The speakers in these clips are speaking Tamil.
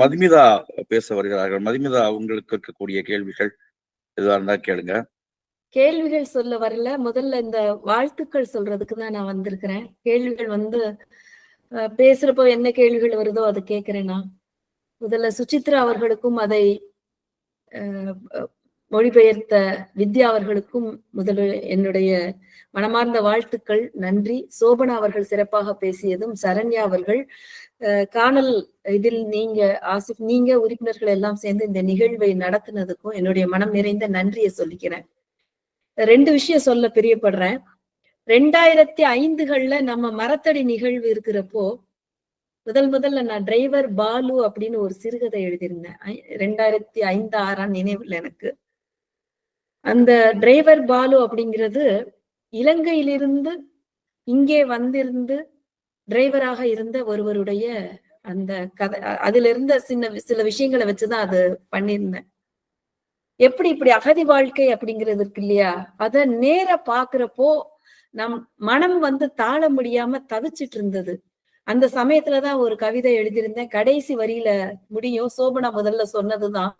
மதுமிதா பேச வருகிறார்கள். மதுமிதா உங்களுக்கு இருக்கக்கூடிய கேள்விகள் எதுவா இருந்தா கேளுங்க. கேள்விகள் சொல்ல வரல. முதல்ல இந்த வாழ்த்துக்கள் சொல்றதுக்கு தான் நான் வந்திருக்கிறேன். கேள்விகள் வந்து பேசுறப்போ என்ன கேள்விகள் வருதோ அதை கேட்கிறேன் நான். முதல்ல சுசித்ரா அவர்களுக்கும் அதை மொழிபெயர்த்த வித்யா அவர்களுக்கும் முதல்ல என்னுடைய மனமார்ந்த வாழ்த்துக்கள் நன்றி. சோபனா அவர்கள் சிறப்பாக பேசியதும் சரண்யா அவர்கள் காணல் இதில் நீங்க ஆசிப் நீங்க உறுப்பினர்கள் எல்லாம் சேர்ந்து இந்த நிகழ்வை நடத்தினதுக்கும் என்னுடைய மனம் நிறைந்த நன்றியை சொல்லிக்கிறேன். ரெண்டு விஷயம் சொல்ல பிரியப்படுறேன். ரெண்டாயிரத்தி ஐந்துகள்ல நம்ம மரத்தடி நிகழ்வு இருக்கிறப்போ முதல் முதல்ல நான் டிரைவர் பாலு அப்படின்னு ஒரு சிறுகதை எழுதியிருந்தேன். ரெண்டாயிரத்தி ஐந்து ஆறாம் நினைவுல எனக்கு. அந்த டிரைவர் பாலு அப்படிங்கிறது இலங்கையிலிருந்து இங்கே வந்திருந்து டிரைவராக இருந்த ஒருவருடைய அந்த கதை. அதுல இருந்த சின்ன சில விஷயங்களை வச்சுதான் அது பண்ணியிருந்தேன். எப்படி இப்படி அகதி வாழ்க்கை அப்படிங்கிறது இருக்கு இல்லையா? அத நேர பாக்குறப்போ நம் மனம் வந்து தாழ முடியாம தவிச்சிட்டு இருந்தது. அந்த சமயத்துலதான் ஒரு கவிதை எழுதியிருந்தேன். கடைசி வரியில முடியும். சோபனா முதல்ல சொன்னதுதான்.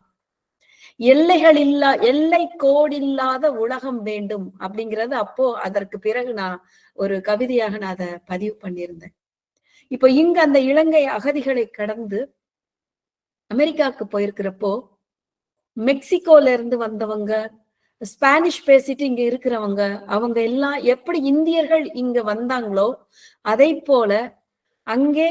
எல்லைகள் இல்லா எல்லை கோடில்லாத உலகம் வேண்டும் அப்படிங்கறது அப்போ அதற்கு பிறகு நான் ஒரு கவிதையாக நான் அதை பதிவு பண்ணியிருந்தேன். இப்போ இங்க அந்த இலங்கை அகதிகளை கடந்து அமெரிக்காவுக்கு போயிருக்கிறப்போ மெக்சிகோல இருந்து வந்தவங்க ஸ்பானிஷ் பேசிட்டு இங்க இருக்கிறவங்க அவங்க எல்லாம் எப்படி இந்தியர்கள் இங்க வந்தாங்களோ அதை போல அங்கே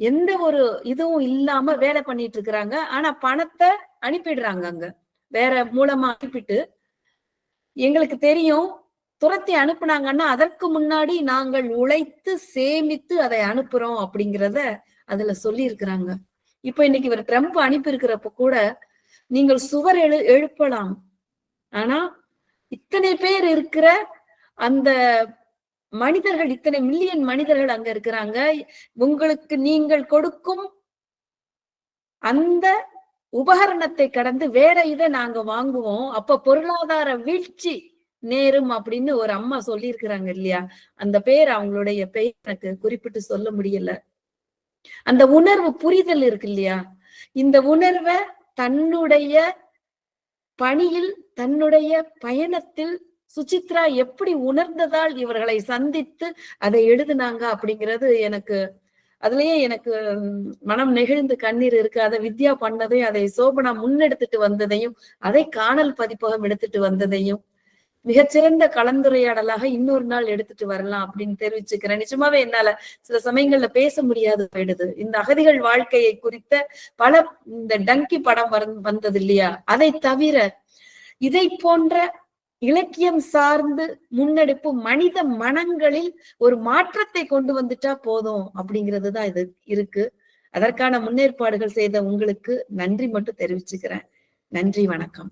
எந்த ஒரு இதுவும் இல்லாம வேலை பண்ணிட்டு இருக்கிறாங்க. ஆனா பணத்தை அனுப்பிடுறாங்க அங்க. வேற மூலமா அனுப்பிட்டு எங்களுக்கு தெரியும் துரத்தி அனுப்புனாங்கன்னா அதற்கு முன்னாடி நாங்கள் உழைத்து சேமித்து அதை அனுப்புறோம் அப்படிங்கிறத அதுல சொல்லி இருக்கிறாங்க இப்ப இன்னைக்கு இவர் ட்ரம்ப் அனுப்பி இருக்கிறப்ப கூட நீங்கள் சுவர் எழு எழுப்பலாம். ஆனா இத்தனை பேர் இருக்கிற அந்த மனிதர்கள் இத்தனை மில்லியன் மனிதர்கள் அங்க இருக்கிறாங்க. உங்களுக்கு நீங்கள் கொடுக்கும் அந்த உபகரணத்தை கடந்து வேற இதை நாங்க வாங்குவோம். அப்ப பொருளாதார வீழ்ச்சி நேரும் அப்படின்னு ஒரு அம்மா சொல்லியிருக்கிறாங்க இல்லையா? அந்த பேர் அவங்களுடைய பெயர் எனக்கு குறிப்பிட்டு சொல்ல முடியல. அந்த உணர்வு புரிதல் இருக்கு இல்லையா? இந்த உணர்வை தன்னுடைய பணியில் தன்னுடைய பயணத்தில் சுசித்ரா எப்படி உணர்ந்ததால் இவர்களை சந்தித்து அதை எழுதுனாங்க அப்படிங்கிறது எனக்கு அதுலயே எனக்கு மனம் நெகிழ்ந்து கண்ணீர் இருக்கு. அதை வித்யா பண்ணதையும் அதை சோபனா முன்னெடுத்துட்டு வந்ததையும் அதை காணல் பதிப்பகம் எடுத்துட்டு வந்ததையும் மிகச்சிறந்த கலந்துரையாடலாக இன்னொரு நாள் எடுத்துட்டு வரலாம் அப்படின்னு தெரிவிச்சுக்கிறேன். நிஜமாவே என்னால சில சமயங்கள்ல பேச முடியாது போயிடுது. இந்த அகதிகள் வாழ்க்கையை குறித்த பல இந்த டங்கி படம் வந்தது இல்லையா? அதை தவிர இதை போன்ற இலக்கியம் சார்ந்து முன்னெடுப்பு மனித மனங்களில் ஒரு மாற்றத்தை கொண்டு வந்துட்டா போதும் அப்படிங்கிறது தான் இது இருக்கு. அதற்கான முன்னேற்பாடுகள் செய்த உங்களுக்கு நன்றி மட்டும் தெரிவிச்சுக்கிறேன். நன்றி வணக்கம்.